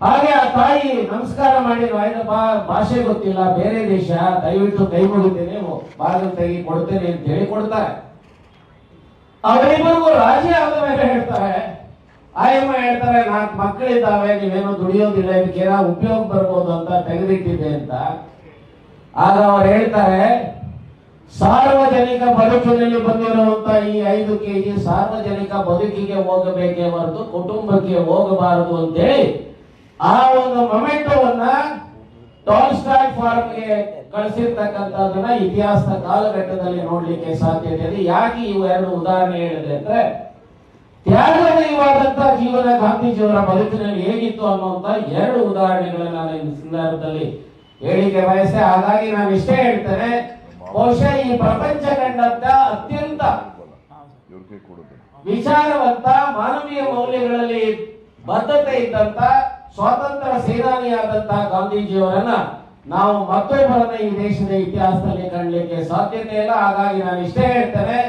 ಹಾಗೆ ಆ ತಾಯಿ ನಮಸ್ಕಾರ ಮಾಡಿ ಆಯ್ತಪ್ಪ, ಭಾಷೆ ಗೊತ್ತಿಲ್ಲ, ಬೇರೆ ದೇಶ, ದಯವಿಟ್ಟು ಕೈ ಮುಗಿತೇನೆ ಬಾಗಿಲು ತೆಗಿ, ಕೊಡ್ತೇನೆ ಅಂತ ಹೇಳಿ ಕೊಡ್ತಾರೆ. ಅವರಿಬ್ಬರಿಗೂ ರಾಜಿ ಆದ ಮೇಲೆ ಹೇಳ್ತಾರೆ, ಆಯಮ್ಮ ಹೇಳ್ತಾರೆ, ನಾಲ್ಕು ಮಕ್ಕಳಿದ್ದಾವೆ, ನೀವೇನೋ ದುಡಿಯೋದಿಲ್ಲ, ಇದಕ್ಕೆ ಉಪಯೋಗ ಬರ್ಬೋದು ಅಂತ ತೆಗೆದಿಟ್ಟಿದೆ ಅಂತ. ಆಗ ಅವ್ರು ಹೇಳ್ತಾರೆ ಸಾರ್ವಜನಿಕ ಬದುಕಿನಲ್ಲಿ ಬಂದಿರುವಂತ ಈ ಐದು ಕೆಜಿ ಸಾರ್ವಜನಿಕ ಬದುಕಿಗೆ ಹೋಗಬೇಕೇ ಹೊರತು ಕುಟುಂಬಕ್ಕೆ ಹೋಗಬಾರದು ಅಂತೇಳಿ ಆ ಒಂದು ಮೊಮೆಂಟೋವನ್ನ ಟಾಲ್ಸ್ಟಾಯ್ ಫಾರ್ಮ್ಗೆ ಕಳಿಸಿರ್ತಕ್ಕಂಥದ್ದನ್ನ ಇತಿಹಾಸದ ಕಾಲಘಟ್ಟದಲ್ಲಿ ನೋಡ್ಲಿಕ್ಕೆ ಸಾಧ್ಯತೆ ಇದೆ. ಯಾಕೆ ಇವು ಎರಡು ಉದಾಹರಣೆ ಹೇಳಿದೆ ಅಂದ್ರೆ ತ್ಯಾಗಮಯವಾದಂತ ಜೀವನ ಗಾಂಧೀಜಿಯವರ ಬದುಕಿನಲ್ಲಿ ಹೇಗಿತ್ತು ಅನ್ನುವಂತ ಎರಡು ಉದಾಹರಣೆಗಳನ್ನ ನಾನು ಈ ಸಂದರ್ಭದಲ್ಲಿ ಹೇಳಿಕೆ ಬಯಸೆ ಹಾಗಾಗಿ ನಾನು ಇಷ್ಟೇ ಹೇಳ್ತೇನೆ ಬಹುಶಃ ಈ ಪ್ರಪಂಚ ಕಂಡಂತ ಅತ್ಯಂತ ವಿಚಾರವಂತ ಮಾನವೀಯ ಮೌಲ್ಯಗಳಲ್ಲಿ ಬದ್ಧತೆ ಇದ್ದಂತ ಸ್ವಾತಂತ್ರ್ಯ ಸೇನಾನಿಯಾದಂತ ಗಾಂಧೀಜಿಯವರನ್ನ ನಾವು ಮತ್ತೊಬ್ಬರನ್ನ ಈ ದೇಶದ ಇತಿಹಾಸದಲ್ಲಿ ಕಾಣಲಿಕ್ಕೆ ಸಾಧ್ಯತೆ ಇಲ್ಲ. ಹಾಗಾಗಿ ನಾನು ಇಷ್ಟೇ ಹೇಳ್ತೇನೆ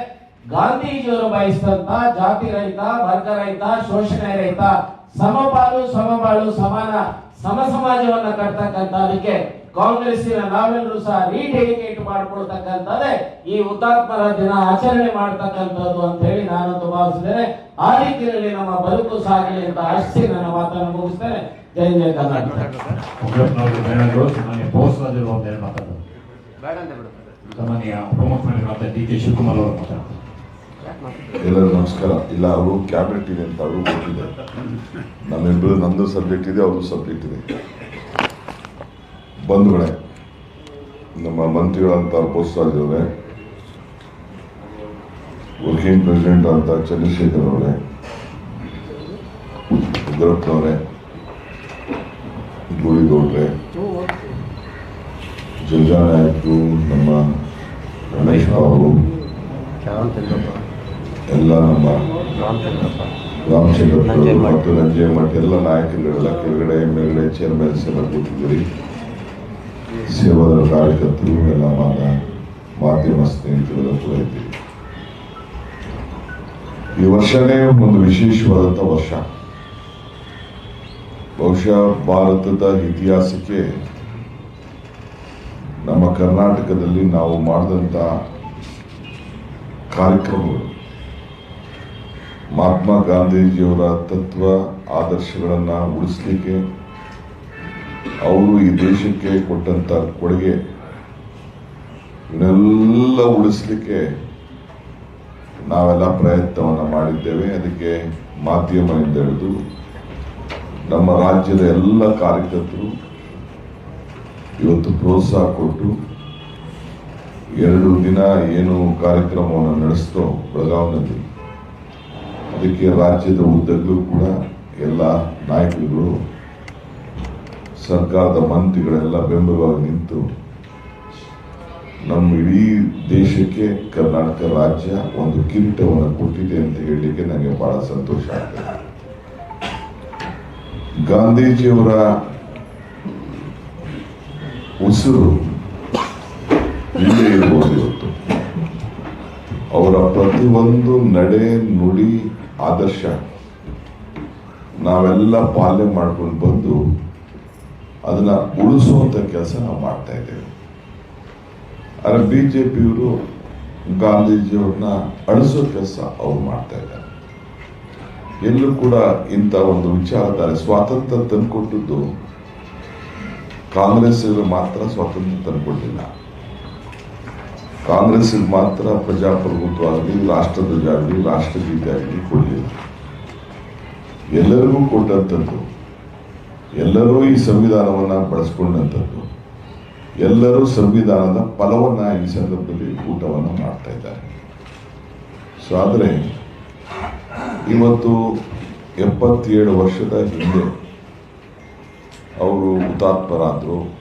ಗಾಂಧೀಜಿಯವರು ಬಯಸಿದಂತ ಜಾತಿ ರಹಿತ ವರ್ಗ ರಹಿತ ಶೋಷಣೆ ರಹಿತ ಸಮಪಾಲು ಸಮಬಾಳು ಸಮಾನ ಸಮ ಸಮಾಜವನ್ನ ಕಟ್ತಕ್ಕಂಥದಕ್ಕೆ ಕಾಂಗ್ರೆಸ್ಸಿನ ನಾವೆಲ್ಲರೂ ಸಹ ರೀಡೆಡಿಕೇಟ್ ಮಾಡಿಕೊಳ್ತಕ್ಕಂಥದ್ದೇ ಈ ಹುತಾತ್ಮರ ದಿನ ಆಚರಣೆ ಮಾಡ್ತಕ್ಕಂಥದ್ದು ಅಂತ ಹೇಳಿ ನಾನು ಭಾವಿಸಿದ್ದೇನೆ ಆ ರೀತಿಯಲ್ಲಿ ನಮ್ಮ ಬದುಕು ಸಾಗಲಿ ಅಂತ ಆಶಿಸಿ ನನ್ನ ಮಾತನ್ನು ಮುಗಿಸ್ತೇನೆ. ಜೈ ಜಯ ಕರ್ನಾಟಕ. ಉಪಮುಖ್ಯಮಂತ್ರಿಗಳಾದ ಡಿ ಕೆ ಶಿವಕುಮಾರ್ ಅವರು ಮಾತಾಡ್ತಾರೆ. ಎಲ್ಲರೂ ನಮಸ್ಕಾರ. ಇಲ್ಲ ಅವರು ಕ್ಯಾಬಿನೆಟ್ ಇದೆ ಅಂತ ಅವರು ಗೊತ್ತಿದೆ. ನಮ್ಮಿಬ್ಬರು ನಂದು ಸಬ್ಜೆಕ್ಟ್ ಇದೆ ಅವರು ಸಬ್ಜೆಕ್ಟ್ ಇದೆ. ಬಂಧುಗಳೇ ನಮ್ಮ ಮಂತ್ರಿಗಳಂತ ಬೋಸ್ರಾಜ್ ಅವರೇ ವರ್ಕಿಂಗ್ ಪ್ರೆಸಿಡೆಂಟ್ ಅಂತ ಚಂದ್ರಶೇಖರ್ ಅವರೇ ಉಗ್ರಪ್ಪನವರೇ ಗೂಳಿಗೌಡ್ರೆ ಜಂಜಾ ನಾಯಕರು ನಮ್ಮ ರಮೇಶ್ ಬಾಬು ಶ್ಯಾವಂತೇಂದ್ರಪ್ಪ ಎಲ್ಲ ನಮ್ಮ ರಾಮಚಂದ್ರ. ಮತ್ತು ರಂಜಯ್ ಮಠ ಎಲ್ಲ ನಾಯಕರುಗಳೆಲ್ಲ ಕೆಳಗಡೆ ಮೇಲ್ಗಡೆ ಚೇರ್ಮನ್ಸ್ ಎಲ್ಲ ಕೂತಿದ್ದೀರಿ ಸೇವಾದಳ ಕಾರ್ಯಕರ್ತರು ಎಲ್ಲ ಮಾಡ ಮಾಧ್ಯಮ ಸ್ನೇಹಿತರೆಲ್ಲ ಕೂಡ ಇದ್ದೀವಿ. ಈ ವರ್ಷನೇ ಒಂದು ವಿಶೇಷವಾದಂಥ ವರ್ಷ. ಬಹುಶಃ ಭಾರತದ ಇತಿಹಾಸಕ್ಕೆ ನಮ್ಮ ಕರ್ನಾಟಕದಲ್ಲಿ ನಾವು ಮಾಡಿದಂಥ ಕಾರ್ಯಕ್ರಮಗಳು. ಮಹಾತ್ಮ ಗಾಂಧೀಜಿಯವರ ತತ್ವ, ಆದರ್ಶಗಳನ್ನು ಉಳಿಸ್ಲಿಕ್ಕೆ ಅವರು ಈ ದೇಶಕ್ಕೆ ಕೊಟ್ಟಂಥ ಕೊಡುಗೆ ಇವನ್ನೆಲ್ಲ ಉಳಿಸ್ಲಿಕ್ಕೆ ನಾವೆಲ್ಲ ಪ್ರಯತ್ನವನ್ನು ಮಾಡಿದ್ದೇವೆ. ಅದಕ್ಕೆ ಮಾಧ್ಯಮದಿಂದ ಹಿಡಿದು ನಮ್ಮ ರಾಜ್ಯದ ಎಲ್ಲ ಕಾರ್ಯಕರ್ತರು ಇವತ್ತು ಪ್ರೋತ್ಸಾಹ ಕೊಟ್ಟು ಎರಡು ದಿನ ಏನು ಕಾರ್ಯಕ್ರಮವನ್ನು ನಡೆಸ್ತೋ ಬೆಳಗಾವಿನಲ್ಲಿ, ಅದಕ್ಕೆ ರಾಜ್ಯದ ಉದ್ದಕ್ಕೂ ಕೂಡ ಎಲ್ಲ ನಾಯಕರುಗಳು ಸರ್ಕಾರದ ಮಂತ್ರಿಗಳೆಲ್ಲ ಬೆಂಬಲವಾಗಿ ನಿಂತು ನಮ್ಮ ಇಡೀ ದೇಶಕ್ಕೆ ಕರ್ನಾಟಕ ರಾಜ್ಯ ಒಂದು ಕಿರೀಟವನ್ನು ಕೊಟ್ಟಿದೆ ಅಂತ ಹೇಳಲಿಕ್ಕೆ ನನಗೆ ಬಹಳ ಸಂತೋಷ ಆಗ್ತದೆ. ಗಾಂಧೀಜಿಯವರ ಉಸಿರು ಇಲ್ಲೇ ಇರ್ಬೋದು ಇವತ್ತು. ಅವರ ಪ್ರತಿಯೊಂದು ನಡೆ, ನುಡಿ, ಆದರ್ಶ ನಾವೆಲ್ಲ ಪಾಲನೆ ಮಾಡ್ಕೊಂಡು ಬಂದು ಅದನ್ನ ಉಳಿಸುವಂತ ಕೆಲಸ ನಾವು ಮಾಡ್ತಾ ಇದ್ದೇವೆ. ಆದರೆ ಪಿಯವರು ಗಾಂಧೀಜಿಯವ್ರನ್ನ ಅಳಿಸೋ ಕೆಲಸ ಅವ್ರು ಮಾಡ್ತಾ ಇದ್ದಾರೆ. ಎಲ್ಲೂ ಕೂಡ ಇಂಥ ಒಂದು ವಿಚಾರಧಾರೆ ಸ್ವಾತಂತ್ರ್ಯ ತಂದುಕೊಟ್ಟದ್ದು ಕಾಂಗ್ರೆಸ್ ಮಾತ್ರ ಸ್ವಾತಂತ್ರ್ಯ ತಂದುಕೊಟ್ಟಿಲ್ಲ. ಕಾಂಗ್ರೆಸ್ ಮಾತ್ರ ಪ್ರಜಾಪ್ರಭುತ್ವ ಆಗಲಿ, ರಾಷ್ಟ್ರಧ್ವಜ ಆಗಲಿ, ರಾಷ್ಟ್ರಗೀತೆ ಆಗಲಿ ಕೊಡಲಿಲ್ಲ. ಎಲ್ಲರಿಗೂ ಕೊಟ್ಟಂಥದ್ದು ಎಲ್ಲರೂ ಈ ಸಂವಿಧಾನವನ್ನು ಬಳಸ್ಕೊಂಡಂಥದ್ದು. ಎಲ್ಲರೂ ಸಂವಿಧಾನದ ಫಲವನ್ನು ಈ ಸಂದರ್ಭದಲ್ಲಿ ಊಟವನ್ನು ಮಾಡ್ತಾ ಇದ್ದಾರೆ. ಸೊ ಆದರೆ ಇವತ್ತು ಎಪ್ಪತ್ತೇಳು ವರ್ಷದ ಹಿಂದೆ ಅವರು ಹುತಾತ್ಮರಾದರು.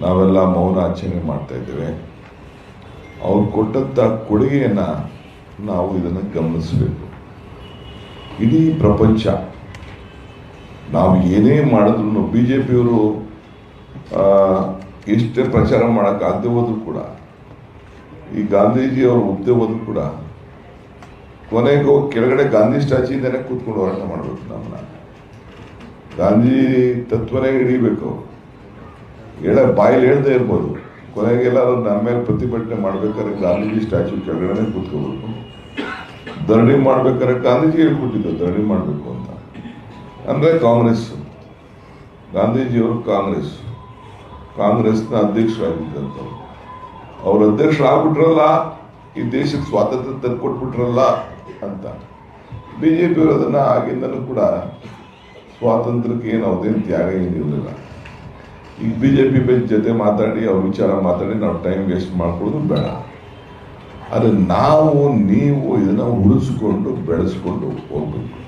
ನಾವೆಲ್ಲ ಮೌನ ಆಚರಣೆ ಮಾಡ್ತಾ ಇದ್ದೇವೆ. ಅವ್ರು ಕೊಟ್ಟಂಥ ಕೊಡುಗೆಯನ್ನು ನಾವು ಇದನ್ನು ಗಮನಿಸಬೇಕು. ಇಡೀ ಪ್ರಪಂಚ ನಾವು ಏನೇ ಮಾಡಿದ್ರು ಬಿ ಜೆ ಪಿಯವರು ಎಷ್ಟೇ ಪ್ರಚಾರ ಮಾಡೋಕ್ಕಾಗದೆ ಹೋದ್ರು ಕೂಡ, ಈ ಗಾಂಧೀಜಿಯವರು ಹುದ್ದೆ ಹೋದ್ರು ಕೂಡ, ಕೊನೆಗೆ ಕೆಳಗಡೆ ಗಾಂಧಿ ಸ್ಟ್ಯಾಚ್ಯೂಯಿಂದನೇ ಕೂತ್ಕೊಂಡು ಹೋರಾಟ ಮಾಡಬೇಕು ನಮ್ಮನ್ನ. ಗಾಂಧಿ ತತ್ವನೇ ಹಿಡಿಬೇಕು. ಹೇಳ, ಬಾಯಲ್ಲಿ ಹೇಳ್ದೇ ಇರ್ಬೋದು. ಕೊನೆಗೆಲ್ಲ ಎಲ್ಲರೂ ನಮ್ಮ ಮೇಲೆ ಪ್ರತಿಭಟನೆ ಮಾಡ್ಬೇಕಾದ್ರೆ ಗಾಂಧೀಜಿ ಸ್ಟ್ಯಾಚು ಕೆಳಗಡೆ ಕೂತ್ಕೋಬೇಕು. ಧರಣಿ ಮಾಡ್ಬೇಕಾದ್ರೆ ಗಾಂಧೀಜಿ ಹೇಳ್ಕೊಟ್ಟಿದ್ದು, ಧರಣಿ ಮಾಡಬೇಕು ಅಂತ. ಅಂದ್ರೆ ಕಾಂಗ್ರೆಸ್. ಗಾಂಧೀಜಿಯವರು ಕಾಂಗ್ರೆಸ್. ಕಾಂಗ್ರೆಸ್ನ ಅಧ್ಯಕ್ಷರಾಗಿದ್ದಂಥವ್ರು. ಅವ್ರ ಅಧ್ಯಕ್ಷರಾಗ್ಬಿಟ್ರಲ್ಲ ಈ ದೇಶಕ್ಕೆ ಸ್ವಾತಂತ್ರ್ಯ ತಂದುಕೊಟ್ಬಿಟ್ರಲ್ಲ ಅಂತ. ಬಿ ಜೆ ಪಿಯವರು ಅದನ್ನು ಆಗಿಂದನೂ ಕೂಡ ಸ್ವಾತಂತ್ರ್ಯಕ್ಕೆ ಏನು ಅವ್ರದ್ದೇನು ತ್ಯಾಗ ಏನಿರಲಿಲ್ಲ ಈಗ ಬಿ ಜೆ ಪಿ ಜೊತೆ ಮಾತಾಡಿ, ಅವ್ರ ವಿಚಾರ ಮಾತಾಡಿ, ನಾವು ಟೈಮ್ ವೇಸ್ಟ್ ಮಾಡ್ಕೊಳ್ಳೋದು ಬೇಡ. ಆದರೆ ನಾವು, ನೀವು ಇದನ್ನು ಉಳಿಸ್ಕೊಂಡು ಬೆಳೆಸ್ಕೊಂಡು ಹೋಗ್ಬೇಕು.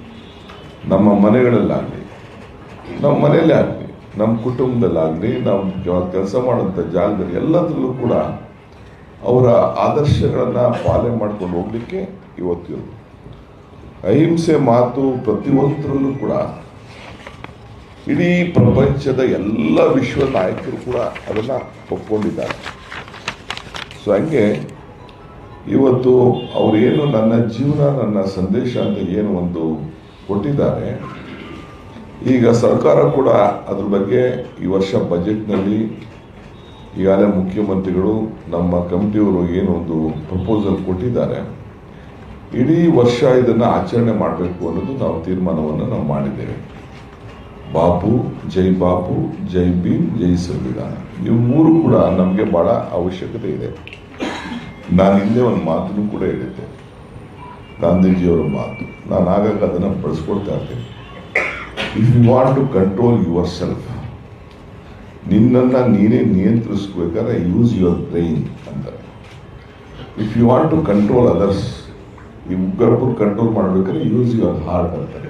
ನಮ್ಮ ಮನೆಗಳಲ್ಲಾಗಲಿ, ನಮ್ಮ ಮನೆಯಲ್ಲೇ ಆಗಲಿ ನಮ್ಮ ಕುಟುಂಬದಲ್ಲಾಗಲಿ, ನಾವು ಕೆಲಸ ಮಾಡೋಂಥ ಜಾಗದಲ್ಲಿ ಎಲ್ಲದರಲ್ಲೂ ಕೂಡ ಅವರ ಆದರ್ಶಗಳನ್ನು ಪಾಲನೆ ಮಾಡ್ಕೊಂಡು ಹೋಗಲಿಕ್ಕೆ ಇವತ್ತು ಅಹಿಂಸೆ ಮಾತು ಪ್ರತಿಯೊಂದರಲ್ಲೂ ಕೂಡ ಇಡೀ ಪ್ರಪಂಚದ ಎಲ್ಲ ವಿಶ್ವ ನಾಯಕರು ಕೂಡ ಅದನ್ನು ಒಪ್ಕೊಂಡಿದ್ದಾರೆ. ಸೊ ಹಂಗೆ ಇವತ್ತು ಅವರೇನು ನನ್ನ ಜೀವನ, ನನ್ನ ಸಂದೇಶ ಅಂತ ಏನು ಒಂದು ಕೊಟ್ಟಿದ್ದಾರೆ. ಈಗ ಸರ್ಕಾರ ಕೂಡ ಅದ್ರ ಬಗ್ಗೆ ಈ ವರ್ಷ ಬಜೆಟ್ನಲ್ಲಿ ಈಗಾಗಲೇ ಮುಖ್ಯಮಂತ್ರಿಗಳು ನಮ್ಮ ಕಮಿಟಿಯವರು ಒಂದು ಪ್ರಪೋಸಲ್ ಕೊಟ್ಟಿದ್ದಾರೆ. ಇಡೀ ವರ್ಷ ಇದನ್ನು ಆಚರಣೆ ಮಾಡಬೇಕು ಅನ್ನೋದು ನಾವು ತೀರ್ಮಾನವನ್ನು ನಾವು ಮಾಡಿದ್ದೇವೆ. ಬಾಪು, ಜೈ ಬಾಪು, ಜೈ ಭೀಮ್, ಜೈ ಸಂವಿಧಾನ. ಇವು ಮೂರು ಕೂಡ ನಮಗೆ ಬಹಳ ಅವಶ್ಯಕತೆ ಇದೆ. ನಾನು ಹಿಂದೆ ಒಂದು ಮಾತನ್ನು ಕೂಡ ಹೇಳಿದ್ದೆ. ಗಾಂಧೀಜಿಯವರ ಮಾತು. ನಾನು ಆಗಾಗ ಅದನ್ನು ಬಳಸ್ಕೊಳ್ತಾ ಇರ್ತೀನಿ. If you want to control yourself ನಿನ್ನನ್ನು ನೀನೇ ನಿಯಂತ್ರಿಸ್ಬೇಕಾದ್ರೆ ಯೂಸ್ ಯುವರ್ ಬ್ರೈನ್ ಅಂತಾರೆ if you want to control others ಈ ಉಗ್ರಪ್ಪರು ಕಂಟ್ರೋಲ್ ಮಾಡಬೇಕಾದ್ರೆ ಯೂಸ್ ಯುವರ್ ಹಾರ್ಟ್ ಅಂತಾರೆ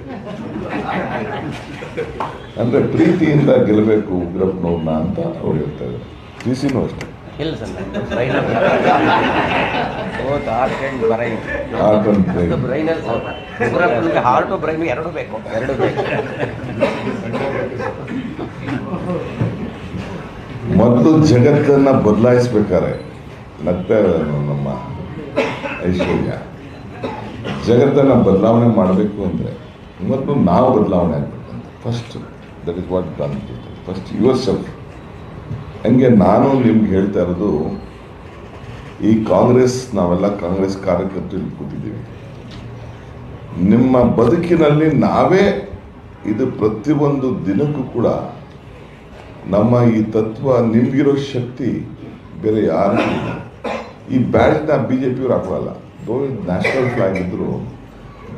ಅಂದರೆ ಪ್ರೀತಿಯಿಂದ ಗೆಲ್ಲಬೇಕು ಉಗ್ರಪ್ಪನವ್ರನ್ನ ಅಂತ ಅವ್ರು ಹೇಳ್ತಾರೆ ಟಿಸಿನೂ ಅಷ್ಟೇ. ಇಲ್ಲ sir brain both heart and brain ಬ್ರೈನಲ್ಲಿ heart brain ಎರಡೂ ಬೇಕು ಎರಡೂ ಬೇಕು. ಮೊದಲು ಜಗತ್ತನ್ನ ಬದಲಾಯಿಸ್ಬೇಕಾರೆ ನಗ್ತಾ ನಮ್ಮ ಐಶ್ವರ್ಯ. ಜಗತ್ತನ್ನು ಬದಲಾವಣೆ ಮಾಡಬೇಕು ಅಂದರೆ ಮೊದಲು ನಾವು ಬದಲಾವಣೆ ಆಗಬೇಕಂತ first that is what done first yourself ಹಂಗೆ ನಾನು ನಿಮ್ಗೆ ಹೇಳ್ತಾ ಇರೋದು, ಈ ಕಾಂಗ್ರೆಸ್, ನಾವೆಲ್ಲ ಕಾಂಗ್ರೆಸ್ ಕಾರ್ಯಕರ್ತರು ಕೂತಿದ್ದೀವಿ. ನಿಮ್ಮ ಬದುಕಿನಲ್ಲಿ ನಾವೇ ಇದು ಪ್ರತಿಯೊಂದು ದಿನಕ್ಕೂ ಕೂಡ ನಮ್ಮ ಈ ತತ್ವ ನಿಮ್ಗಿರೋ ಶಕ್ತಿ ಬೇರೆ ಯಾರಿಗೂ ಇಲ್ಲ. ಈ ಬ್ಯಾಡ್ನ ಬಿ ಜೆ ಪಿಯವ್ರು ಹಾಕೊಳ್ಳಲ್ಲ ನ್ಯಾಷನಲ್ ಫ್ಲಾಗ್ ಇದ್ದರು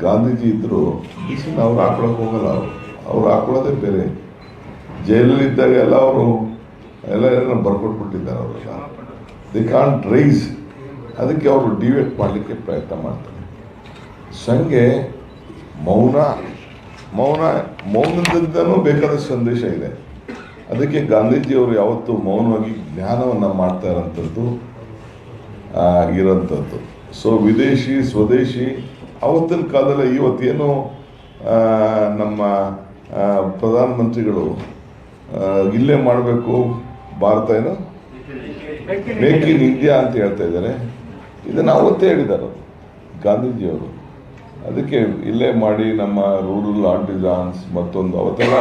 ಗಾಂಧೀಜಿ ಇದ್ದರು ಬಿಸಿನ ಅವ್ರು ಹಾಕೊಳಕ್ಕೆ ಹೋಗಲ್ಲ. ಅವರು ಅವ್ರು ಹಾಕೊಳ್ಳೋದೇ ಬೇರೆ. ಜೈಲಲ್ಲಿದ್ದಾಗ ಎಲ್ಲ ಅವರು ಎಲ್ಲ ಏನೋ ಬರ್ಕೊಟ್ಬಿಟ್ಟಿದ್ದಾರೆ ಅವರೆಲ್ಲ ದಿ ಕಾಂಟ್ ರೈಸ್ ಅದಕ್ಕೆ ಅವರು ಡಿವೇಟ್ ಮಾಡಲಿಕ್ಕೆ ಪ್ರಯತ್ನ ಮಾಡ್ತಾರೆ. ಸಂಗೆ ಮೌನ ಮೌನ ಮೌನದಿಂದನೂ ಬೇಕಾದ ಸಂದೇಶ ಇದೆ. ಅದಕ್ಕೆ ಗಾಂಧೀಜಿಯವರು ಯಾವತ್ತೂ ಮೌನವಾಗಿ ಜ್ಞಾನವನ್ನು ಮಾಡ್ತಾ ಇರೋಂಥದ್ದು ಇರೋಂಥದ್ದು. ಸೊ ವಿದೇಶಿ, ಸ್ವದೇಶಿ ಅವತ್ತಿನ ಕಾಲದಲ್ಲಿ ಇವತ್ತೇನು ನಮ್ಮ ಪ್ರಧಾನಮಂತ್ರಿಗಳು ಇಲ್ಲೇ ಮಾಡಬೇಕು ಭಾರತ ಏನು? ಮೇಕ್ ಇನ್ ಇಂಡಿಯಾ ಅಂತ ಹೇಳ್ತಾ ಇದ್ದಾರೆ. ಇದನ್ನು ಅವತ್ತೇ ಹೇಳಿದ್ದಾರೆ ಗಾಂಧೀಜಿಯವರು. ಅದಕ್ಕೆ ಇಲ್ಲೇ ಮಾಡಿ ನಮ್ಮ ರೂರಲ್ ಆರ್ಟಿಸಾನ್ಸ್ ಮತ್ತೊಂದು ಅವತ್ತೆಲ್ಲ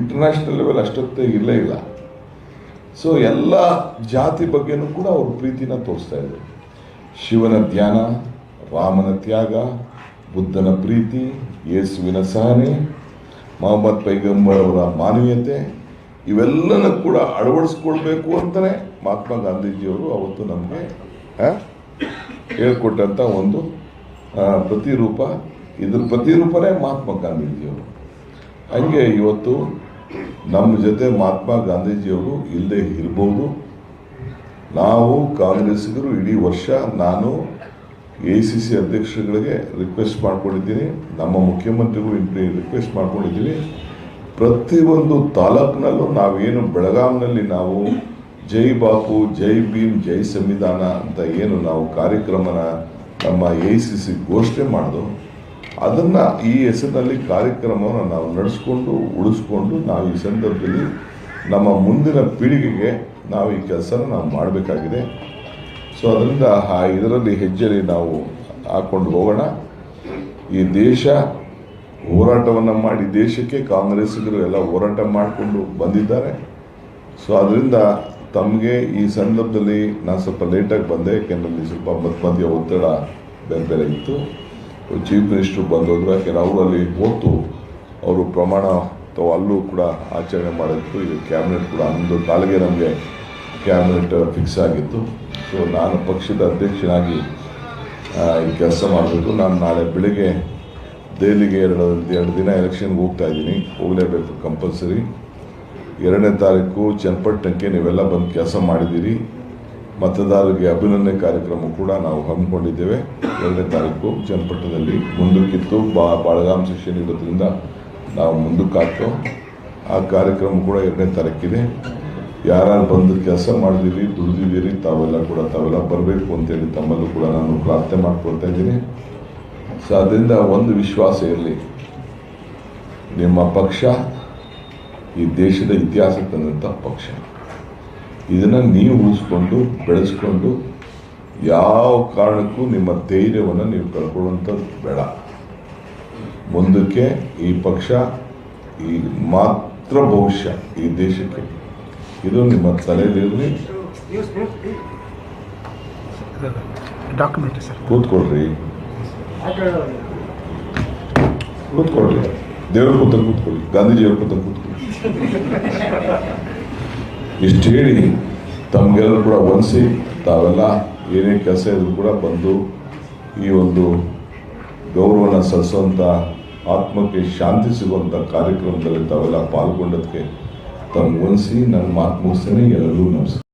ಇಂಟರ್ನ್ಯಾಷನಲ್ ಲೆವೆಲ್ ಅಷ್ಟೊತ್ತೇ ಇಲ್ಲೇ ಇಲ್ಲ. ಸೊ ಎಲ್ಲ ಜಾತಿ ಬಗ್ಗೆನೂ ಕೂಡ ಅವರು ಪ್ರೀತಿನ ತೋರಿಸ್ತಾ ಇದ್ರು ಶಿವನ ಧ್ಯಾನ, ರಾಮನ ತ್ಯಾಗ, ಬುದ್ಧನ ಪ್ರೀತಿ, ಯೇಸುವಿನ ಸಹನೆ, ಮೊಹಮ್ಮದ್ ಪೈಗಂಬರ್ ಅವರ ಮಾನವೀಯತೆ ಇವೆಲ್ಲನ ಕೂಡ ಅಳವಡಿಸ್ಕೊಳ್ಬೇಕು ಅಂತಲೇ ಮಹಾತ್ಮ ಗಾಂಧೀಜಿಯವರು ಅವತ್ತು ನಮಗೆ ಹೇಳ್ಕೊಟ್ಟಂಥ ಒಂದು ಪ್ರತಿರೂಪ. ಇದ್ರ ಪ್ರತಿರೂಪನೇ ಮಹಾತ್ಮ ಗಾಂಧೀಜಿಯವರು. ಹಂಗೆ ಇವತ್ತು ನಮ್ಮ ಜೊತೆ ಮಹಾತ್ಮ ಗಾಂಧೀಜಿಯವರು ಇಲ್ಲದೆ ಇರ್ಬೋದು. ನಾವು ಕಾಂಗ್ರೆಸ್ಗರು ಇಡೀ ವರ್ಷ ನಾನು ಎ ಸಿ ಸಿ ಅಧ್ಯಕ್ಷರುಗಳಿಗೆ ರಿಕ್ವೆಸ್ಟ್ ಮಾಡ್ಕೊಂಡಿದ್ದೀನಿ. ನಮ್ಮ ಮುಖ್ಯಮಂತ್ರಿಗಳು ರಿಕ್ವೆಸ್ಟ್ ಮಾಡ್ಕೊಂಡಿದ್ದೀವಿ ಪ್ರತಿಯೊಂದು ತಾಲೂಕಿನಲ್ಲೂ ನಾವೇನು ಬೆಳಗಾಂನಲ್ಲಿ ನಾವು ಜೈ ಬಾಪು, ಜೈ ಭೀಮ್, ಜೈ ಸಂವಿಧಾನ ಅಂತ ಏನು ನಾವು ಕಾರ್ಯಕ್ರಮನ ನಮ್ಮ ಎ ಸಿ ಸಿ ಘೋಷಣೆ ಮಾಡಿದೋ, ಅದನ್ನು ಈ ಹೆಸರಿನಲ್ಲಿ ಕಾರ್ಯಕ್ರಮವನ್ನು ನಾವು ನಡೆಸ್ಕೊಂಡು, ಉಳಿಸ್ಕೊಂಡು ನಾವು ಈ ಸಂದರ್ಭದಲ್ಲಿ ನಮ್ಮ ಮುಂದಿನ ಪೀಳಿಗೆಗೆ ನಾವು ಈ ಕೆಲಸನ ನಾವು ಮಾಡಬೇಕಾಗಿದೆ. ಸೊ ಅದರಿಂದ ಆ ಇದರಲ್ಲಿ ಹೆಜ್ಜೆಯಲ್ಲಿ ನಾವು ಹಾಕ್ಕೊಂಡು ಹೋಗೋಣ. ಈ ದೇಶ ಹೋರಾಟವನ್ನು ಮಾಡಿ ದೇಶಕ್ಕೆ ಕಾಂಗ್ರೆಸ್ಸಿಗರು ಎಲ್ಲ ಹೋರಾಟ ಮಾಡಿಕೊಂಡು ಬಂದಿದ್ದಾರೆ. ಸೊ ಅದರಿಂದ ತಮಗೆ ಈ ಸಂದರ್ಭದಲ್ಲಿ ನಾನು ಸ್ವಲ್ಪ ಲೇಟಾಗಿ ಬಂದೆ, ಯಾಕೆಂದ್ರೆ ಸ್ವಲ್ಪ ಮಧ್ಯ ಮಧ್ಯ ಒತ್ತಡ ಬೇರೆ ಬೇರೆ ಇತ್ತು. ಚೀಫ್ ಮಿನಿಸ್ಟ್ರು ಬಂದೋದ್ರು, ಯಾಕೆಂದ್ರೆ ಅವರು ಅಲ್ಲಿ ಹೋತು ಅವರು ಪ್ರಮಾಣ ತಾವು ಅಲ್ಲೂ ಕೂಡ ಆಚರಣೆ ಮಾಡಿದ್ರು. ಈಗ ಕ್ಯಾಬಿನೆಟ್ ಕೂಡ ಅಂದು ಕಾಲಿಗೆ ನಮಗೆ ಕ್ಯಾಬಿನೆಟ್ ಫಿಕ್ಸ್ ಆಗಿತ್ತು. ಸೊ ನಾನು ಪಕ್ಷದ ಅಧ್ಯಕ್ಷನಾಗಿ ಈ ಕೆಲಸ ಮಾಡಬೇಕು. ನಾನು ನಾಳೆ ಬೆಳಿಗ್ಗೆ ದೆಹಲಿಗೆ ಎರಡು ಎರಡು ದಿನ ಎಲೆಕ್ಷನ್ಗೆ ಹೋಗ್ತಾ ಇದ್ದೀನಿ. ಹೋಗಲೇಬೇಕು ಕಂಪಲ್ಸರಿ ಎರಡನೇ ತಾರೀಕು ಚನ್ನಪಟ್ಟಣಕ್ಕೆ ನೀವೆಲ್ಲ ಬಂದು ಕೆಲಸ ಮಾಡಿದ್ದೀರಿ. ಮತದಾರರಿಗೆ ಅಭಿನಂದನೆ ಕಾರ್ಯಕ್ರಮ ಕೂಡ ನಾವು ಹಮ್ಮಿಕೊಂಡಿದ್ದೇವೆ. ಎರಡನೇ ತಾರೀಕು ಚನ್ನಪಟ್ಟಣದಲ್ಲಿ ಮುಂದಕ್ಕಿತ್ತು. ಬಾ ಬಾಳಗಾಮ್ ಸೆಷನ್ ಇರೋದ್ರಿಂದ ನಾವು ಮುಂದಕ್ಕೆ ಹಾಕ್ತೋ ಆ ಕಾರ್ಯಕ್ರಮ ಕೂಡ ಎರಡನೇ ತಾರೀಕಿದೆ. ಯಾರು ಬಂದು ಕೆಲಸ ಮಾಡಿದಿರಿ ದುಡಿದಿದ್ದೀರಿ, ತಾವೆಲ್ಲ ಕೂಡ ತಾವೆಲ್ಲ ಬರಬೇಕು ಅಂತೇಳಿ ತಮ್ಮಲ್ಲೂ ಕೂಡ ನಾನು ಪ್ರಾರ್ಥನೆ ಮಾಡ್ಕೊಳ್ತಾ ಇದ್ದೀನಿ. ಸೊ ಅದರಿಂದ ಒಂದು ವಿಶ್ವಾಸ ಇರಲಿ. ನಿಮ್ಮ ಪಕ್ಷ ಈ ದೇಶದ ಇತಿಹಾಸ ತಂದಂಥ ಪಕ್ಷ. ಇದನ್ನು ನೀವು ಉಳಿಸ್ಕೊಂಡು ಬೆಳೆಸ್ಕೊಂಡು ಯಾವ ಕಾರಣಕ್ಕೂ ನಿಮ್ಮ ಧೈರ್ಯವನ್ನು ನೀವು ಕಳ್ಕೊಳ್ಳುವಂಥದ್ದು ಬೇಡ. ಮುಂದಕ್ಕೆ ಈ ಪಕ್ಷ ಈ ಮಾತ್ರ ಭವಿಷ್ಯ ಈ ದೇಶಕ್ಕೆ. ಇದು ನಿಮ್ಮ ಸರ್ ಕೂತ್ಕೊಳ್ರಿ. ಕೂತ್ಕೊಳ್ರಿ ದೇವ್ರ ಕೂತ ಕೂತ್ಕೊಳ್ಳಿ. ಗಾಂಧೀಜಿಯವ್ರ ಕೂತ ಕೂತ್ಕೊಳ್ಳಿ. ಇಷ್ಟು ಹೇಳಿ, ತಮಗೆಲ್ಲರೂ ಕೂಡ ಒನ್ಸಿ, ತಾವೆಲ್ಲ ಏನೇ ಕೆಲಸ ಇದ್ರು ಕೂಡ ಬಂದು ಈ ಒಂದು ಗೌರವನ ಸಲ್ಲಿಸುವಂಥ ಆತ್ಮಕ್ಕೆ ಶಾಂತಿ ಸಿಗುವಂಥ ಕಾರ್ಯಕ್ರಮದಲ್ಲಿ ತಾವೆಲ್ಲ ಪಾಲ್ಗೊಂಡದಕ್ಕೆ ತಮ್ಗೆ ಒನ್ಸಿ ನನ್ನ ಮಾತು ಎಲ್ಲರಿಗೂ ನಮಸ್ಕಾರ.